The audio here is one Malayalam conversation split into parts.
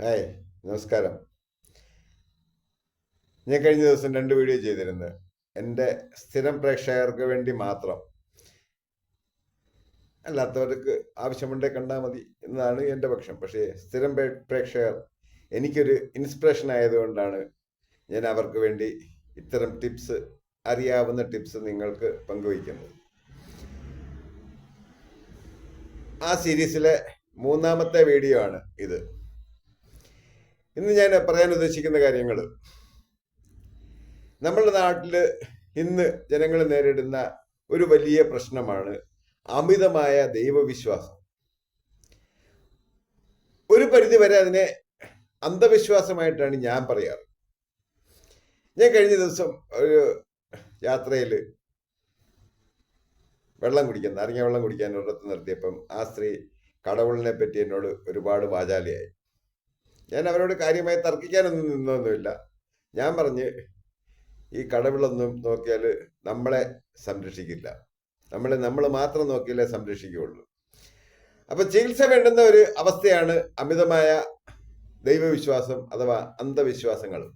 ഹായ് നമസ്കാരം. ഞാൻ കഴിഞ്ഞ ദിവസം രണ്ട് വീഡിയോ ചെയ്തിരുന്നു. എന്റെ സ്ഥിരം പ്രേക്ഷകർക്ക് വേണ്ടി മാത്രം. അല്ലാത്തവർക്ക് ആവശ്യമുണ്ടേ കണ്ടാൽ മതി എന്നതാണ് എന്റെ പക്ഷം. പക്ഷേ സ്ഥിരം പ്രേ- പ്രേക്ഷകർ എനിക്കൊരു ഇൻസ്പിറേഷൻ ആയതുകൊണ്ടാണ് ഞാൻ അവർക്ക് വേണ്ടി ഇത്തരം ടിപ്സ് അറിയാവുന്ന ടിപ്സ് നിങ്ങൾക്ക് പങ്കുവയ്ക്കുന്നത്. ആ സീരീസിലെ മൂന്നാമത്തെ വീഡിയോ ആണ് ഇത്. ഇന്ന് ഞാൻ പറയാൻ ഉദ്ദേശിക്കുന്ന കാര്യങ്ങൾ നമ്മുടെ നാട്ടിൽ ഇന്ന് ജനങ്ങൾ നേരിടുന്ന ഒരു വലിയ പ്രശ്നമാണ് അമിതമായ ദൈവവിശ്വാസം. ഒരു പരിധി വരെ അതിനെ അന്ധവിശ്വാസമായിട്ടാണ് ഞാൻ പറയാറ്. ഞാൻ കഴിഞ്ഞ ദിവസം ഒരു യാത്രയിൽ വെള്ളം കുടിക്കാൻ നാരങ്ങ വെള്ളം കുടിക്കാൻ ഒരിടത്ത് നിർത്തിയപ്പം ആ സ്ത്രീ കടവുളിനെ പറ്റി എന്നോട് ഒരുപാട് വാചാലിയായി. ഞാൻ അവരോട് കാര്യമായി തർക്കിക്കാനൊന്നും നിന്നൊന്നുമില്ല. ഞാൻ പറഞ്ഞ് ഈ കടവിളൊന്നും നോക്കിയാൽ നമ്മളെ സംരക്ഷിക്കില്ല. നമ്മളെ നമ്മൾ മാത്രം നോക്കിയാലേ സംരക്ഷിക്കുകയുള്ളൂ. അപ്പൊ ചികിത്സ വേണ്ടുന്ന ഒരു അവസ്ഥയാണ് അമിതമായ ദൈവവിശ്വാസം അഥവാ അന്ധവിശ്വാസങ്ങൾ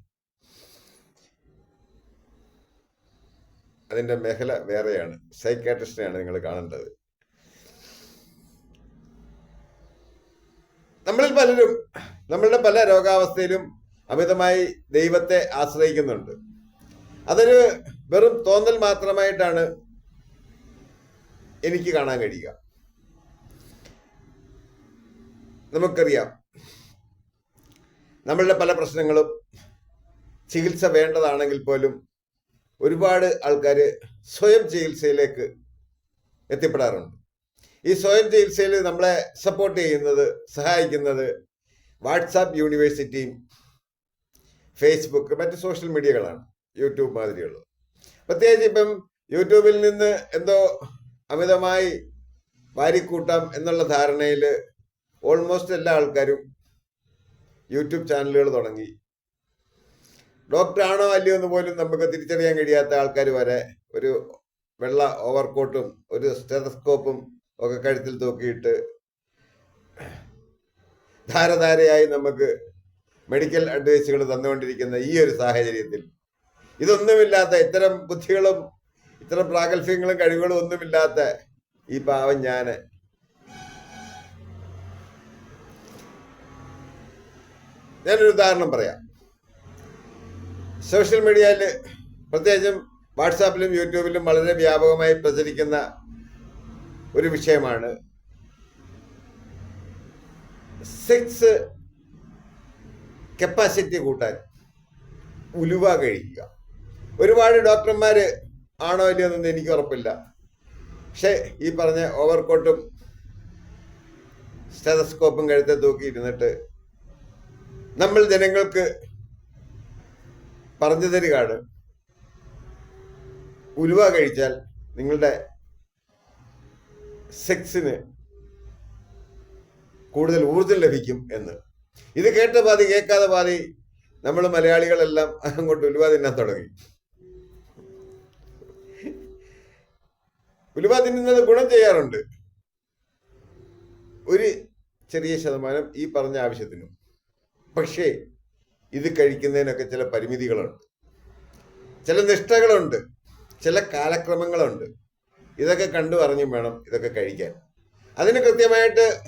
അതിന്റെ മേഖല വേറെയാണ്. സൈക്കാട്രിസ്റ്റിനെയാണ് നിങ്ങൾ കാണേണ്ടത്. നമ്മളിൽ പലരും നമ്മളുടെ പല രോഗാവസ്ഥയിലും അമിതമായി ദൈവത്തെ ആശ്രയിക്കുന്നുണ്ട്. അതൊരു വെറും തോന്നൽ മാത്രമായിട്ടാണ് എനിക്ക് കാണാൻ കഴിയുക. നമുക്കറിയാം നമ്മളുടെ പല പ്രശ്നങ്ങളും ചികിത്സ വേണ്ടതാണെങ്കിൽ പോലും ഒരുപാട് ആൾക്കാർ സ്വയം ചികിത്സയിലേക്ക് എത്തിപ്പെടാറുണ്ട്. ഈ സ്വയം ചികിത്സയിൽ നമ്മളെ സപ്പോർട്ട് ചെയ്യുന്നത് സഹായിക്കുന്നത് വാട്സാപ്പ് യൂണിവേഴ്സിറ്റിയും ഫേസ്ബുക്ക് മറ്റ് സോഷ്യൽ മീഡിയകളാണ്. യൂട്യൂബ് മാതിരിയുള്ളത് പ്രത്യേകിച്ച് ഇപ്പം യൂട്യൂബിൽ നിന്ന് എന്തോ അമിതമായി വാരിക്കൂട്ടാം എന്നുള്ള ധാരണയിൽ ഓൾമോസ്റ്റ് എല്ലാ ആൾക്കാരും യൂട്യൂബ് ചാനലുകൾ തുടങ്ങി. ഡോക്ടറാണോ അല്ലയോ എന്ന് പോലും നമുക്ക് തിരിച്ചറിയാൻ കഴിയാത്ത ആൾക്കാർ വരെ ഒരു വെള്ള ഓവർകോട്ടും ഒരു സ്റ്റെതസ്കോപ്പും ഒക്കെ കഴുത്തിൽ തൂക്കിയിട്ട് ധാരധാരയായി നമുക്ക് മെഡിക്കൽ അഡ്വൈസുകൾ തന്നുകൊണ്ടിരിക്കുന്ന ഈ ഒരു സാഹചര്യത്തിൽ. ഇതൊന്നുമില്ലാത്ത ഇത്തരം ബുദ്ധികളും ഇത്തരം പ്രാഗൽഭ്യങ്ങളും കഴിവുകളും ഒന്നുമില്ലാത്ത ഈ പാവം ഞാൻ. ഞാനൊരു ഉദാഹരണം പറയാം. സോഷ്യൽ മീഡിയയിൽ പ്രത്യേകിച്ചും വാട്സാപ്പിലും യൂട്യൂബിലും വളരെ വ്യാപകമായി പ്രചരിക്കുന്ന ഒരു വിഷയമാണ് സെക്സ് കപ്പാസിറ്റി കൂട്ടാൻ ഉലുവ കഴിക്കുക. ഒരുപാട് ഡോക്ടർമാർ ആണോ ഇല്ലയെന്നൊന്നും എനിക്ക് ഉറപ്പില്ല. പക്ഷേ ഈ പറഞ്ഞ ഓവർകോട്ടും സ്റ്റെതസ്കോപ്പും കഴുത്തെ തൂക്കി ഇരുന്നിട്ട് നമ്മൾ ജനങ്ങൾക്ക് പറഞ്ഞു തരികയാണ് ഉലുവ കഴിച്ചാൽ നിങ്ങളുടെ സെക്സിന് കൂടുതൽ ഊർജം ലഭിക്കും എന്ന്. ഇത് കേട്ട പാതി കേൾക്കാതെ പാതി നമ്മൾ മലയാളികളെല്ലാം അങ്ങോട്ട് ഉലുവ തിന്നാൻ തുടങ്ങി. ഉലുവ തിന്നുന്നത് ഗുണം ചെയ്യാറുണ്ട്. ഒരു ചെറിയ ശതമാനം ഈ പറഞ്ഞ ആവശ്യത്തിനും. പക്ഷേ ഇത് കഴിക്കുന്നതിനൊക്കെ ചില പരിമിതികളുണ്ട്. ചില നിഷ്ഠകളുണ്ട്. ചില കാലക്രമങ്ങളുണ്ട്. ഇതൊക്കെ കണ്ടു അറിഞ്ഞും വേണം ഇതൊക്കെ കഴിക്കാൻ. അതിന് കൃത്യമായിട്ട്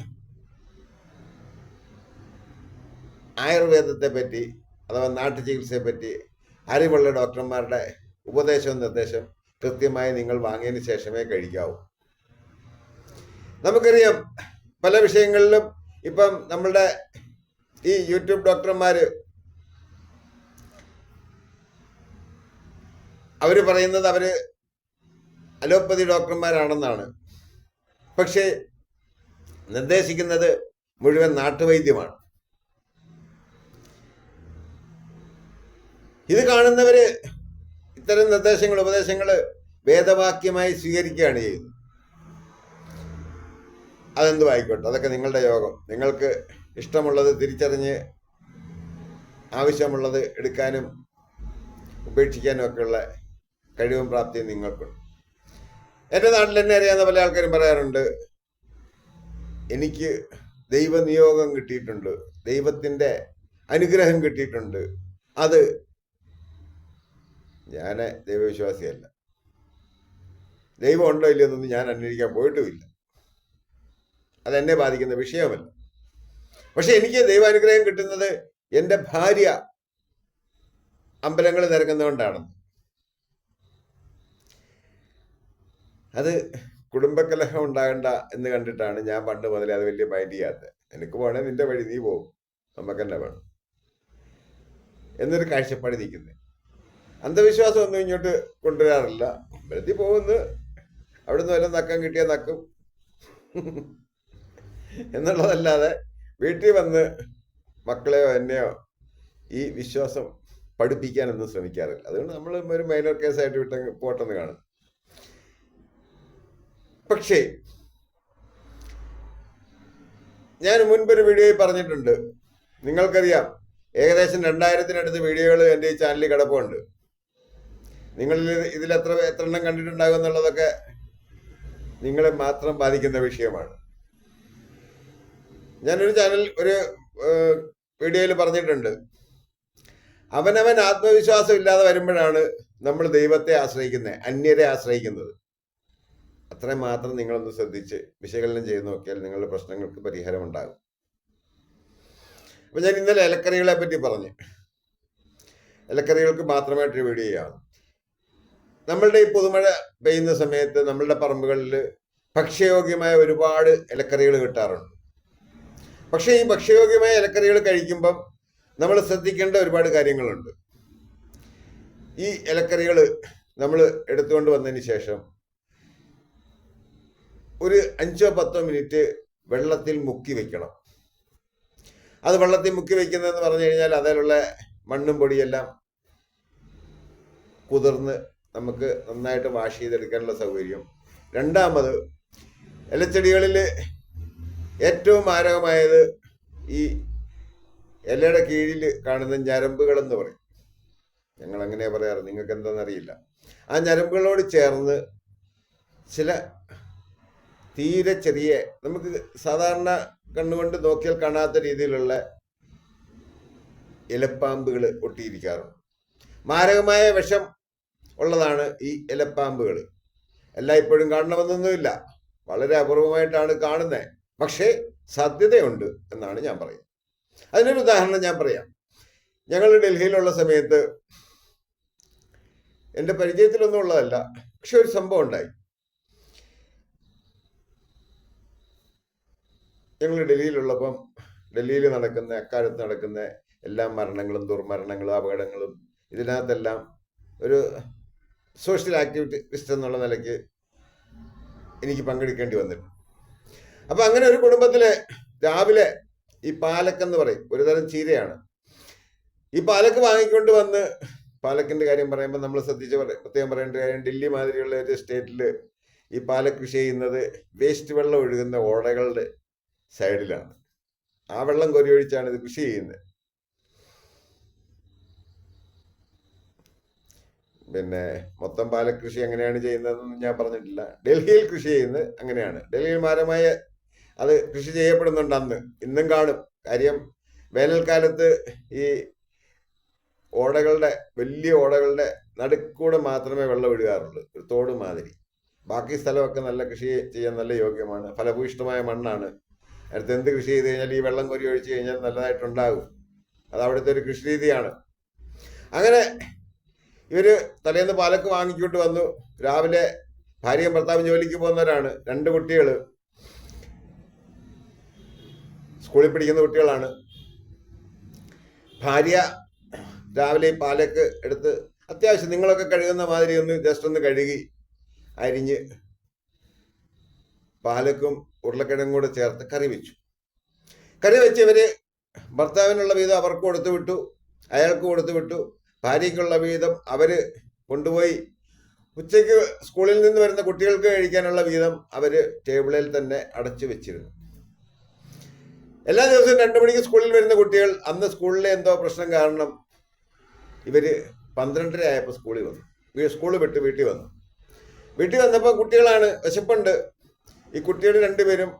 ആയുർവേദത്തെ പറ്റി അഥവാ നാട്ടു ചികിത്സയെ പറ്റി അറിവുള്ള ഡോക്ടർമാരുടെ ഉപദേശവും നിർദ്ദേശം കൃത്യമായി നിങ്ങൾ വാങ്ങിയതിന് ശേഷമേ കഴിക്കാവൂ. നമുക്കറിയാം പല വിഷയങ്ങളിലും ഇപ്പം നമ്മളുടെ ഈ യൂട്യൂബ് ഡോക്ടർമാര് അവർ പറയുന്നത് അവർ അലോപ്പതി ഡോക്ടർമാരാണെന്നാണ്. പക്ഷേ നിർദ്ദേശിക്കുന്നത് മുഴുവൻ നാട്ടുവൈദ്യമാണ്. ഇത് കാണുന്നവര് ഇത്തരം നിർദ്ദേശങ്ങൾ ഉപദേശങ്ങൾ വേദവാക്യമായി സ്വീകരിക്കുകയാണ് ചെയ്യുന്നത്. അതെന്തും ആയിക്കോട്ടെ അതൊക്കെ നിങ്ങളുടെ യോഗം. നിങ്ങൾക്ക് ഇഷ്ടമുള്ളത് തിരിച്ചറിഞ്ഞ് ആവശ്യമുള്ളത് എടുക്കാനും ഉപേക്ഷിക്കാനും ഒക്കെയുള്ള കഴിവും പ്രാപ്തിയും നിങ്ങൾക്കുണ്ട്. എന്റെ നാട്ടിൽ എന്നെ അറിയാവുന്ന പല ആൾക്കാരും പറയാറുണ്ട് എനിക്ക് ദൈവനിയോഗം കിട്ടിയിട്ടുണ്ട് ദൈവത്തിന്റെ അനുഗ്രഹം കിട്ടിയിട്ടുണ്ട്. അത് ഞാൻ ദൈവവിശ്വാസിയല്ല. ദൈവം ഉണ്ടോ ഇല്ലയോ എന്നൊന്നും ഞാൻ അന്വേഷിക്കാൻ പോയിട്ടുമില്ല. അതെന്നെ ബാധിക്കുന്ന വിഷയമല്ല. പക്ഷെ എനിക്ക് ദൈവാനുഗ്രഹം കിട്ടുന്നത് എന്റെ ഭാര്യ അമ്പലങ്ങൾ നിരക്കുന്നതുകൊണ്ടാണെന്ന് അത് കുടുംബകലഹം ഉണ്ടാകണ്ട എന്ന് കണ്ടിട്ടാണ് ഞാൻ പണ്ട് മുതലേ അത് വലിയ മൈൻഡ് ചെയ്യാത്തത്. എനിക്ക് പോകണേ നിന്റെ വഴി നീ പോകും നമുക്ക് തന്നെ വേണം. എന്നൊരു കാഴ്ചപ്പാട് നിൽക്കുന്നത് അന്ധവിശ്വാസം ഒന്നും ഇങ്ങോട്ട് കൊണ്ടുവരാറില്ല. അമ്പലത്തിൽ പോകുന്നു. അവിടുന്ന് വല്ല നക്കം കിട്ടിയാൽ നക്കും. എന്നുള്ളതല്ലാതെ വീട്ടിൽ വന്ന് മക്കളെയോ എന്നെയോ ഈ വിശ്വാസം പഠിപ്പിക്കാനൊന്നും ശ്രമിക്കാറില്ല. അതുകൊണ്ട് നമ്മൾ ഒരു മൈനർ കേസായിട്ട് വിട്ട പോട്ടെന്ന് കാണും. പക്ഷേ ഞാൻ മുൻപൊരു വീഡിയോയിൽ പറഞ്ഞിട്ടുണ്ട്. നിങ്ങൾക്കറിയാം ഏകദേശം രണ്ടായിരത്തിനടുത്ത് വീഡിയോകൾ എന്റെ ഈ ചാനലിൽ കിടപ്പുണ്ട്. നിങ്ങളിൽ ഇതിൽ എത്ര എത്ര എണ്ണം കണ്ടിട്ടുണ്ടാകും എന്നുള്ളതൊക്കെ നിങ്ങളെ മാത്രം ബാധിക്കുന്ന വിഷയമാണ്. ഞാനൊരു ചാനൽ ഒരു വീഡിയോയിൽ പറഞ്ഞിട്ടുണ്ട്. അവനവൻ ആത്മവിശ്വാസം ഇല്ലാതെ വരുമ്പോഴാണ് നമ്മൾ ദൈവത്തെ ആശ്രയിക്കുന്നത് അന്യരെ ആശ്രയിക്കുന്നത്. അത്രയും മാത്രം നിങ്ങളൊന്ന് ശ്രദ്ധിച്ച് വിശകലനം ചെയ്ത് നോക്കിയാൽ നിങ്ങളുടെ പ്രശ്നങ്ങൾക്ക് പരിഹാരം ഉണ്ടാകും. അപ്പൊ ഞാൻ ഇന്നലെ ഇലക്കറികളെ പറ്റി പറഞ്ഞു. ഇലക്കറികൾക്ക് മാത്രമായിട്ടൊരു വീഡിയോ ചെയ്യാം. നമ്മളുടെ ഈ പുതുമഴ പെയ്യുന്ന സമയത്ത് നമ്മളുടെ പറമ്പുകളിൽ ഭക്ഷ്യയോഗ്യമായ ഒരുപാട് ഇലക്കറികൾ കിട്ടാറുണ്ട്. പക്ഷേ ഈ ഭക്ഷ്യയോഗ്യമായ ഇലക്കറികൾ കഴിക്കുമ്പം നമ്മൾ ശ്രദ്ധിക്കേണ്ട ഒരുപാട് കാര്യങ്ങളുണ്ട്. ഈ ഇലക്കറികൾ നമ്മൾ എടുത്തുകൊണ്ട് വന്നതിന് ശേഷം ഒരു അഞ്ചോ പത്തോ മിനിറ്റ് വെള്ളത്തിൽ മുക്കി വെക്കണം. അത് വെള്ളത്തിൽ മുക്കി വെക്കുന്നതെന്ന് പറഞ്ഞു കഴിഞ്ഞാൽ അതിലുള്ള മണ്ണും പൊടിയെല്ലാം കുതിർന്ന് നമുക്ക് നന്നായിട്ട് വാഷ് ചെയ്തെടുക്കാനുള്ള സൗകര്യം. രണ്ടാമത് ഇലച്ചെടികളിൽ ഏറ്റവും മാരകമായത് ഈ ഇലയുടെ കീഴിൽ കാണുന്ന ഞരമ്പുകളെന്ന് പറയും. ഞങ്ങൾ അങ്ങനെ പറയാറ്? നിങ്ങൾക്ക് എന്താണെന്നറിയില്ല ആ ഞരമ്പുകളോട് ചേർന്ന് ചില തീരെ ചെറിയ നമുക്ക് സാധാരണ കണ്ണുകൊണ്ട് നോക്കിയാൽ കാണാത്ത രീതിയിലുള്ള ഇലപ്പാമ്പുകൾ ഒട്ടിയിരിക്കാറുണ്ട്. മാരകമായ വിഷം ഉള്ളതാണ് ഈ ഇലപ്പാമ്പുകൾ എല്ലായ്പ്പോഴും കാണണമെന്നൊന്നുമില്ല. വളരെ അപൂർവമായിട്ടാണ് കാണുന്നത് പക്ഷേ സാധ്യതയുണ്ട് എന്നാണ് ഞാൻ പറയുന്നത്. അതിനൊരു ഉദാഹരണം ഞാൻ പറയാം. ഞങ്ങൾ ഡൽഹിയിലുള്ള സമയത്ത് എന്റെ പരിചയത്തിലൊന്നും ഉള്ളതല്ല പക്ഷെ ഒരു സംഭവം ഉണ്ടായി. ഞങ്ങൾ ഡൽഹിയിലുള്ളപ്പം ഡൽഹിയിൽ നടക്കുന്ന അക്കാലത്ത് നടക്കുന്ന എല്ലാ മരണങ്ങളും ദുർമരണങ്ങളും അപകടങ്ങളും ഇതിനകത്തെല്ലാം ഒരു സോഷ്യൽ ആക്ടിവിറ്റിസ്റ്റ് എന്നുള്ള നിലയ്ക്ക് എനിക്ക് പങ്കെടുക്കേണ്ടി വന്നിട്ടുണ്ട്. അപ്പം അങ്ങനെ ഒരു കുടുംബത്തിലെ രാവിലെ ഈ പാലക്കെന്ന് പറയും ഒരു തരം ചീരയാണ്. ഈ പാലക്ക് വാങ്ങിക്കൊണ്ട് വന്ന് പാലക്കിന്റെ കാര്യം പറയുമ്പോൾ നമ്മൾ ശ്രദ്ധിച്ച് പ്രത്യേകം പറയേണ്ട കാര്യം ഡൽഹി മാതിരിയുള്ള ഒരു സ്റ്റേറ്റിൽ ഈ പാലക്ക് കൃഷി ചെയ്യുന്നത് വേസ്റ്റ് വെള്ളം ഒഴുകുന്ന ഓടകളുടെ സൈഡിലാണ്. ആ വെള്ളം കൊരി ഒഴിച്ചാണ് ഇത് കൃഷി ചെയ്യുന്നത്. പിന്നെ മൊത്തം പാലകൃഷി എങ്ങനെയാണ് ചെയ്യുന്നതെന്ന് ഞാൻ പറഞ്ഞിട്ടില്ല. ഡൽഹിയിൽ കൃഷി ചെയ്യുന്നത് അങ്ങനെയാണ്. ഡൽഹിയിൽ മാരമായ അത് കൃഷി ചെയ്യപ്പെടുന്നുണ്ട് അന്ന്. ഇന്നും കാണും. കാര്യം വേനൽക്കാലത്ത് ഈ ഓടകളുടെ വലിയ ഓടകളുടെ നടുക്കൂടെ മാത്രമേ വെള്ളം ഒഴുകാറുള്ളൂ ഒരു തോട് മാതിരി. ബാക്കി സ്ഥലമൊക്കെ നല്ല കൃഷി ചെയ്യാൻ നല്ല യോഗ്യമാണ്. ഫലഭൂയിഷ്ടമായ മണ്ണാണ്. അടുത്ത് എന്ത് കൃഷി ചെയ്ത് കഴിഞ്ഞാൽ ഈ വെള്ളം കൊരി ഒഴിച്ചു കഴിഞ്ഞാൽ നല്ലതായിട്ടുണ്ടാകും. അത് അവിടുത്തെ ഒരു കൃഷി രീതിയാണ്. അങ്ങനെ ഇവർ തലേന്ന് പാലക്ക് വാങ്ങിക്കൊണ്ട് വന്നു. രാവിലെ ഭാര്യയും ഭർത്താവും ജോലിക്ക് പോകുന്നവരാണ്. രണ്ട് കുട്ടികൾ സ്കൂളിൽ പിടിക്കുന്ന കുട്ടികളാണ്. ഭാര്യ രാവിലെ ഈ പാലക്ക് എടുത്ത് അത്യാവശ്യം നിങ്ങളൊക്കെ കഴുകുന്ന മാതിരി ഒന്ന് ജസ്റ്റ് ഒന്ന് കഴുകി അരിഞ്ഞ് പാലക്കും ഉരുളക്കിഴങ്ങും കൂടെ ചേർത്ത് കറി വെച്ചു. കറി വെച്ച് ഇവർ ഭർത്താവിനുള്ള വീതം അവർക്ക് കൊടുത്തു വിട്ടു. അയാൾക്ക് കൊടുത്തു വിട്ടു. ഭാര്യയ്ക്കുള്ള വീതം അവർ കൊണ്ടുപോയി. ഉച്ചയ്ക്ക് സ്കൂളിൽ നിന്ന് വരുന്ന കുട്ടികൾക്ക് കഴിക്കാനുള്ള വീതം അവർ ടേബിളിൽ തന്നെ അടച്ചു വെച്ചിരുന്നു. എല്ലാ ദിവസവും രണ്ടു മണിക്ക് സ്കൂളിൽ വരുന്ന കുട്ടികൾ അന്ന് സ്കൂളിലെ എന്തോ പ്രശ്നം കാരണം ഇവർ പന്ത്രണ്ടര ആയപ്പോൾ സ്കൂളിൽ വന്നു. സ്കൂൾ വിട്ട് വീട്ടിൽ വന്നു. വീട്ടിൽ വന്നപ്പോൾ കുട്ടികളാണ് വിശപ്പുണ്ട്. ഈ കുട്ടികൾ രണ്ടുപേരും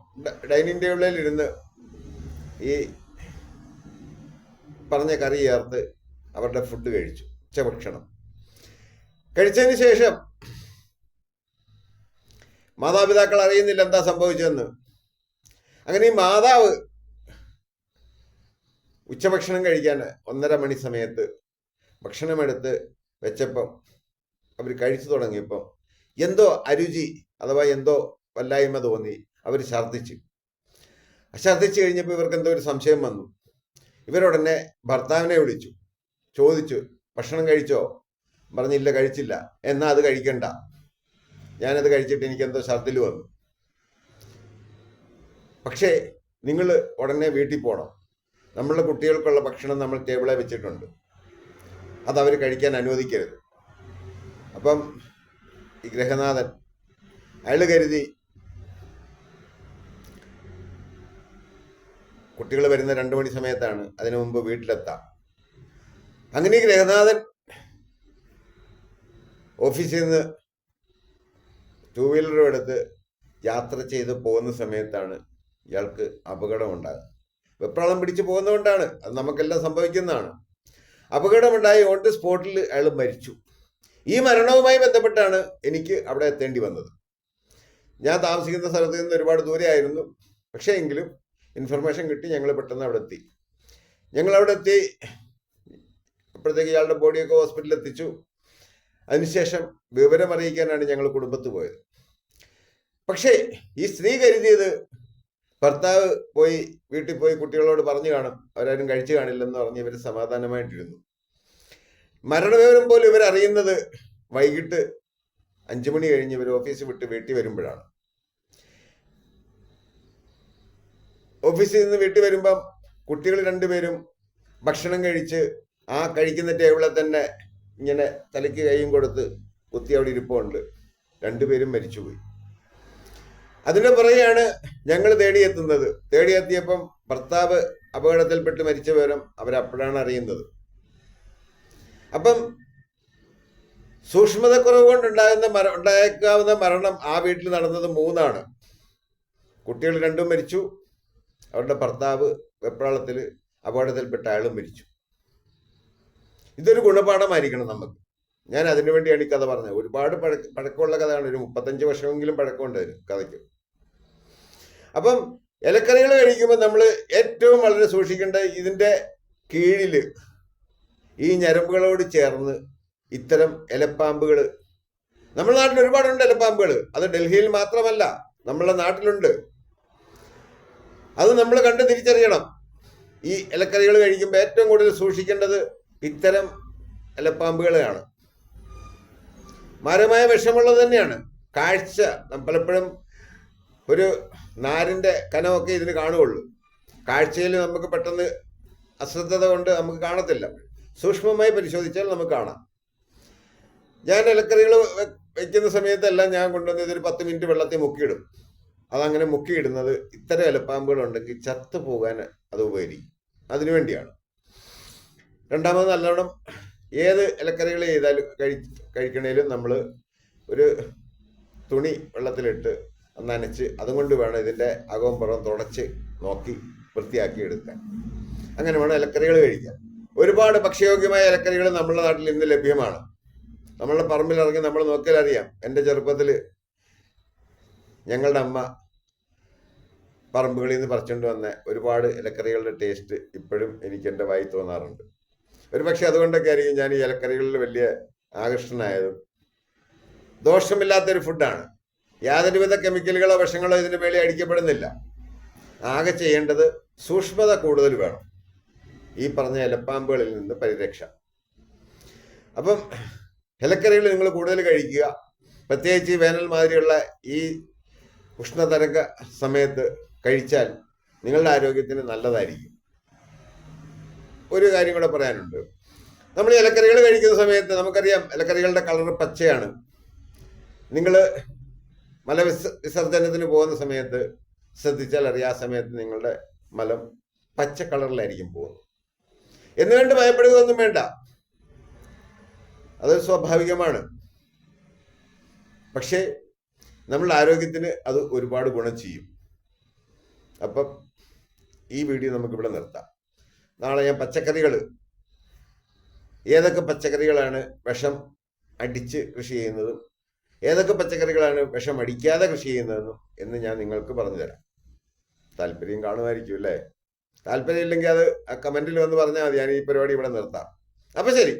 ഡൈനിങ് ടേബിളിൽ ഇരുന്ന് ഈ പറഞ്ഞ കറി ചേർത്ത് അവരുടെ ഫുഡ് കഴിച്ചു ഉച്ചഭക്ഷണം. കഴിച്ചതിന് ശേഷം മാതാപിതാക്കൾ അറിയുന്നില്ല എന്താ സംഭവിച്ചതെന്ന്. അങ്ങനെ ഈ മാതാവ് ഉച്ചഭക്ഷണം കഴിക്കാൻ ഒന്നര മണി സമയത്ത് ഭക്ഷണമെടുത്ത് വെച്ചപ്പം അവർ കഴിച്ചു തുടങ്ങിയപ്പം എന്തോ അരുചി അഥവാ എന്തോ വല്ലായ്മ തോന്നി അവർ ഛർദ്ദിച്ചു. ഛർദ്ദിച്ചു കഴിഞ്ഞപ്പോൾ ഇവർക്ക് എന്തോ ഒരു സംശയം വന്നു. ഇവരുടനെ ഭർത്താവിനെ വിളിച്ചു. ചോദിച്ചു ഭക്ഷണം കഴിച്ചോ? പറഞ്ഞില്ല കഴിച്ചില്ല. എന്നാ അത് കഴിക്കണ്ട. ഞാനത് കഴിച്ചിട്ട് എനിക്ക് എന്തോ ഛർദിൽ വന്നു. പക്ഷേ നിങ്ങൾ ഉടനെ വീട്ടിൽ പോകണം നമ്മളുടെ കുട്ടികൾക്കുള്ള ഭക്ഷണം നമ്മൾ ടേബിളെ വെച്ചിട്ടുണ്ട്. അത് അവർ കഴിക്കാൻ അനുവദിക്കരുത്. അപ്പം ഈ ഗ്രഹനാഥൻ അയാൾ കരുതി കുട്ടികൾ വരുന്ന രണ്ടു മണി സമയത്താണ് അതിനു മുമ്പ് വീട്ടിലെത്താം. അങ്ങനെ ഗ്രഹനാഥൻ ഓഫീസിൽ നിന്ന് ടൂ വീലറും എടുത്ത് യാത്ര ചെയ്ത് പോകുന്ന സമയത്താണ് ഇയാൾക്ക് അപകടം ഉണ്ടാകുന്നത് വെപ്രാളം പിടിച്ച് പോകുന്നതുകൊണ്ടാണ്. അത് നമുക്കെല്ലാം സംഭവിക്കുന്നതാണ്. അപകടമുണ്ടായി ഓൺ ദി സ്പോട്ടിൽ അയാൾ മരിച്ചു. ഈ മരണവുമായി ബന്ധപ്പെട്ടാണ് എനിക്ക് അവിടെ എത്തേണ്ടി വന്നത്. ഞാൻ താമസിക്കുന്ന സ്ഥലത്ത് നിന്ന് ഒരുപാട് ദൂരെയായിരുന്നു പക്ഷേ എങ്കിലും ഇൻഫർമേഷൻ കിട്ടി ഞങ്ങൾ പെട്ടെന്ന് അവിടെ എത്തി. ഞങ്ങൾ അവിടെ എത്തി. അപ്പോഴത്തേക്ക് ഇയാളുടെ ബോഡിയൊക്കെ ഹോസ്പിറ്റലിൽ എത്തിച്ചു അതിനുശേഷം വിവരം അറിയിക്കാനാണ് ഞങ്ങൾ കുടുംബത്ത് പോയത്. പക്ഷേ ഈ സ്ത്രീ കരുതിയത് ഭർത്താവ് പോയി വീട്ടിൽ പോയി കുട്ടികളോട് പറഞ്ഞു കാണും അവരാരും കഴിച്ചു കാണില്ലെന്ന് പറഞ്ഞ് ഇവർ സമാധാനമായിട്ടിരുന്നു. മരണവിവരം പോലും ഇവർ അറിയുന്നത് വൈകിട്ട് അഞ്ചു മണി കഴിഞ്ഞ് ഇവർ ഓഫീസ് വിട്ട് വീട്ടിൽ വരുമ്പോഴാണ്. ഓഫീസിൽ നിന്ന് വീട്ടിൽ വരുമ്പം കുട്ടികൾ രണ്ടുപേരും ഭക്ഷണം കഴിച്ച് ആ കഴിക്കുന്ന ടേബിളിൽ തന്നെ ഇങ്ങനെ തലയ്ക്ക് കൈയും കൊടുത്ത് കുത്തി അവിടെ ഇരിപ്പുണ്ട്. രണ്ടുപേരും മരിച്ചുപോയി. അതിന് പുറകെയാണ് ഞങ്ങൾ തേടിയെത്തുന്നത് തേടിയെത്തിയപ്പം ഭർത്താവ് അപകടത്തിൽപ്പെട്ട് മരിച്ച വിവരം അവരപ്പോഴാണ് അറിയുന്നത്. അപ്പം സൂക്ഷ്മതക്കുറവ് കൊണ്ടുണ്ടാകുന്ന മര ഉണ്ടായേക്കാവുന്ന മരണം ആ വീട്ടിൽ നടന്നത് മൂന്നാണ്. കുട്ടികൾ രണ്ടും മരിച്ചു. അവരുടെ ഭർത്താവ് വെപ്രാളത്തിൽ അപകടത്തിൽപ്പെട്ട അയാളും മരിച്ചു. ഇതൊരു ഗുണപാഠമായിരിക്കണം നമുക്ക്. ഞാൻ അതിനു വേണ്ടിയാണ് ഈ കഥ പറഞ്ഞത്. ഒരുപാട് പഴക്ക പഴക്കമുള്ള കഥയാണ്. ഒരു മുപ്പത്തഞ്ച് വർഷമെങ്കിലും പഴക്കമുണ്ട് കഥയ്ക്ക്. അപ്പം ഇലക്കറികൾ കഴിക്കുമ്പോൾ നമ്മൾ ഏറ്റവും വളരെ സൂക്ഷിക്കേണ്ട ഇതിന്റെ കീഴിൽ ഈ ഞരമ്പുകളോട് ചേർന്ന് ഇത്തരം ഇലപ്പാമ്പുകൾ. നമ്മുടെ നാട്ടിൽ ഒരുപാടുണ്ട് ഇലപ്പാമ്പുകൾ. അത് ഡൽഹിയിൽ മാത്രമല്ല നമ്മളെ നാട്ടിലുണ്ട്. അത് നമ്മൾ കണ്ട് തിരിച്ചറിയണം. ഈ ഇലക്കറികൾ കഴിക്കുമ്പോൾ ഏറ്റവും കൂടുതൽ സൂക്ഷിക്കേണ്ടത് ഇത്തരം അലപ്പാമ്പുകളെയാണ്. മാരമായ വിഷമുള്ളത് തന്നെയാണ്. കാഴ്ച പലപ്പോഴും ഒരു നാരിന്റെ കനമൊക്കെ ഇതിന് കാണുകയുള്ളൂ. കാഴ്ചയിൽ നമുക്ക് പെട്ടെന്ന് അശ്രദ്ധത കൊണ്ട് നമുക്ക് കാണത്തില്ല. സൂക്ഷ്മമായി പരിശോധിച്ചാൽ നമുക്ക് കാണാം. ഞാൻ ഇലക്കറികൾ വെക്കുന്ന സമയത്തെല്ലാം ഞാൻ കൊണ്ടുവന്ന് ഇതൊരു പത്ത് മിനിറ്റ് വെള്ളത്തിൽ മുക്കിയിടും. അതങ്ങനെ മുക്കിയിടുന്നത് ഇത്തരം ഇലപ്പാമ്പുകളുണ്ടെങ്കിൽ ചത്തു പോകാൻ അത് ഉപകരിക്കും. അതിനുവേണ്ടിയാണ് രണ്ടാമത് നല്ലവണ്ണം ഏത് ഇലക്കറികൾ ചെയ്താലും കഴി കഴിക്കണേലും നമ്മൾ ഒരു തുണി വെള്ളത്തിലിട്ട് നനച്ച് അതുകൊണ്ട് വേണം ഇതിന്റെ അകവും പുറം തുടച്ച് നോക്കി വൃത്തിയാക്കി എടുക്കാൻ. അങ്ങനെ വേണം ഇലക്കറികൾ കഴിക്കാൻ. ഒരുപാട് ഭക്ഷ്യയോഗ്യമായ ഇലക്കറികൾ നമ്മുടെ നാട്ടിൽ ഇന്ന് ലഭ്യമാണ്. നമ്മളുടെ പറമ്പിലിറങ്ങി നമ്മൾ നോക്കിയാൽ അറിയാം. എന്റെ ചെറുപ്പത്തിൽ ഞങ്ങളുടെ അമ്മ പറമ്പുകളിൽ നിന്ന് പറിച്ചുകൊണ്ട് വന്ന ഒരുപാട് ഇലക്കറികളുടെ ടേസ്റ്റ് ഇപ്പോഴും എനിക്ക് എന്റെ വായി തോന്നാറുണ്ട്. ഒരു പക്ഷെ അതുകൊണ്ടൊക്കെ ആയിരിക്കും ഞാൻ ഈ ഇലക്കറികളിൽ വലിയ ആകർഷണനായതും ദോഷമില്ലാത്തൊരു ഫുഡാണ്. യാതൊരുവിധ കെമിക്കലുകളോ വിഷങ്ങളോ ഇതിന് മേലെ അടിക്കപ്പെടുന്നില്ല. ആകെ ചെയ്യേണ്ടത് സൂക്ഷ്മത കൂടുതൽ വേണം. ഈ പറഞ്ഞ ഇലപ്പാമ്പുകളിൽ നിന്ന് പരിരക്ഷ. അപ്പം ഇലക്കറികൾ നിങ്ങൾ കൂടുതൽ കഴിക്കുക. പ്രത്യേകിച്ച് വേനൽ മാതിരിയുള്ള ഈ ഉഷ്ണതരംഗ സമയത്ത് കഴിച്ചാൽ നിങ്ങളുടെ ആരോഗ്യത്തിന് നല്ലതായിരിക്കും. ഒരു കാര്യം കൂടെ പറയാനുണ്ട്. നമ്മൾ ഇലക്കറികൾ കഴിക്കുന്ന സമയത്ത് നമുക്കറിയാം ഇലക്കറികളുടെ കളർ പച്ചയാണ്. നിങ്ങൾ മലവിസ വിസർജനത്തിന് പോകുന്ന സമയത്ത് ശ്രദ്ധിച്ചാൽ അറിയാം ആ സമയത്ത് നിങ്ങളുടെ മലം പച്ച കളറിലായിരിക്കും പോകുന്നത്. എന്നുകൊണ്ട് ഭയപ്പെടുകയൊന്നും വേണ്ട. അത് സ്വാഭാവികമാണ്. പക്ഷേ നമ്മളുടെ ആരോഗ്യത്തിന് അത് ഒരുപാട് ഗുണം ചെയ്യും. അപ്പം ഈ വീഡിയോ നമുക്കിവിടെ നിർത്താം. നാളെ ഞാൻ പച്ചക്കറികൾ ഏതൊക്കെ പച്ചക്കറികളാണ് വിഷം അടിച്ച് കൃഷി ചെയ്യുന്നതും ഏതൊക്കെ പച്ചക്കറികളാണ് വിഷം അടിക്കാതെ കൃഷി ചെയ്യുന്നതെന്നും എന്ന് ഞാൻ നിങ്ങൾക്ക് പറഞ്ഞു തരാം താല്പര്യം കാണുമായിരിക്കും അല്ലേ? താല്പര്യം ഇല്ലെങ്കിൽ അത് കമന്റിൽ വന്ന് പറഞ്ഞാൽ മതി. ഞാൻ ഈ പരിപാടി ഇവിടെ നിർത്താം. അപ്പൊ ശരി.